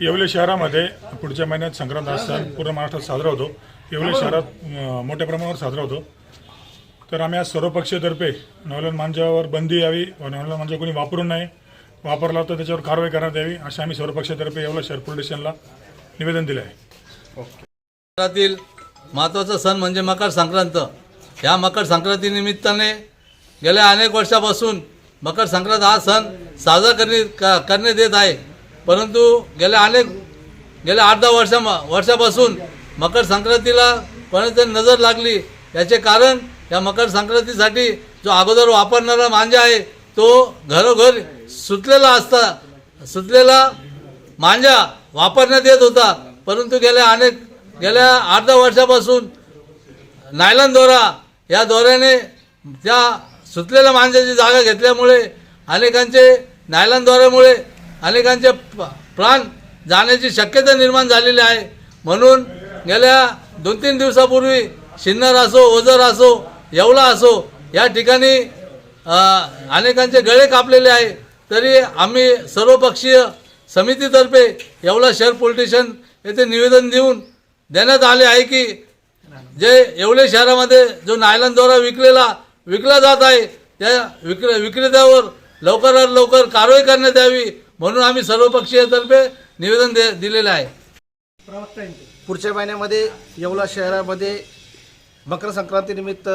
येवले शहरामध्ये पुढच्या महिन्यात संक्रांत हा सण पूर्ण महाराष्ट्रात साजरा होतो. येवले शहरात अं, मोठ्या प्रमाणावर साजरा होतो. तर आम्ही आज सर्वपक्षीयतर्फे नवलन मांजावर बंदी यावी व नवलन मांजा कोणी वापरू नये वापरला तर त्याच्यावर कारवाई करण्यात यावी असे आम्ही सर्वपक्षीयतर्फे येवला शहर पोलीस स्टेशनला निवेदन दिले आहे. महाराष्ट्रातील महत्त्वाचा सण म्हणजे मकर संक्रांत. ह्या मकर संक्रांती निमित्ताने गेल्या अनेक वर्षापासून मकर संक्रांत हा सण साजरा करणे क- करण्यात येत आहे. परंतु गेल्या अनेक गेल्या आठ दहा वर्षा वर्षापासून मकर संक्रांतीला कोणाची नजर लागली. याचे कारण या मकर संक्रांतीसाठी जो अगोदर वापरणारा मांजा आहे तो घरोघर सुटलेला असता सुटलेला मांजा वापरण्यात येत होता. परंतु गेल्या अनेक गेल्या आठ दहा वर्षापासून नायलॉन दोरा या दोऱ्याने त्या सुटलेल्या मांजाची जागा घेतल्यामुळे अनेकांचे नायलॉन दोऱ्यामुळे अनेकांचे प्राण जाण्याची शक्यता निर्माण झालेली आहे. म्हणून गेल्या दोन तीन दिवसापूर्वी शिन्नर असो ओझर असो येवला असो या ठिकाणी अनेकांचे गळे कापलेले आहे. तरी आम्ही सर्वपक्षीय समितीतर्फे येवला शहर पोलिटिशन येथे निवेदन देऊन देण्यात आले आहे की जे येवले शहरामध्ये जो नायलॉन विकलेला विकला जात आहे त्या विक्रे विक्रेत्यावर लवकरात लवकर कारवाई करण्यात यावी म्हणून आम्ही सर्वपक्षीयतर्फे निवेदन दे दिलेलं आहे. पुढच्या महिन्यामध्ये येवला शहरामध्ये मकर संक्रांतीनिमित्त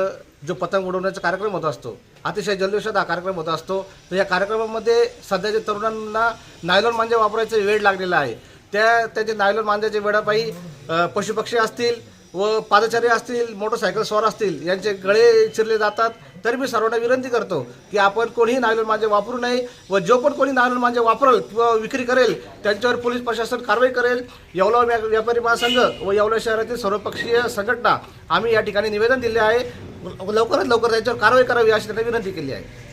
जो पतंग उडवण्याचा कार्यक्रम होत असतो अतिशय जल्लोषात हा कार्यक्रम होत असतो. तर या कार्यक्रमामध्ये सध्याच्या तरुणांना नायलॉन मांजा वापरायचा वेळ लागलेला आहे त्या त्याचे नायलॉन मांजाच्या वेळापायी अ, पशुपक्षी असतील व पादचारी असतील मोटरसायकल स्वार असतील यांचे गळे चिरले जातात. तरी मी सर्वांना विनंती करतो की आपण कोणीही नायलॉन मांजे वापरू नये व जो पण कोणी नायलॉन मांजे वापरेल किंवा विक्री करेल त्यांच्यावर पोलीस प्रशासन कारवाई करेल. येवला व्या- व्यापारी महासंघ व येवला शहरातील सर्वपक्षीय संघटना आम्ही या ठिकाणी निवेदन दिले आहे. लवकरात लवकर त्यांच्यावर कारवाई करावी अशी त्यांना विनंती केली आहे.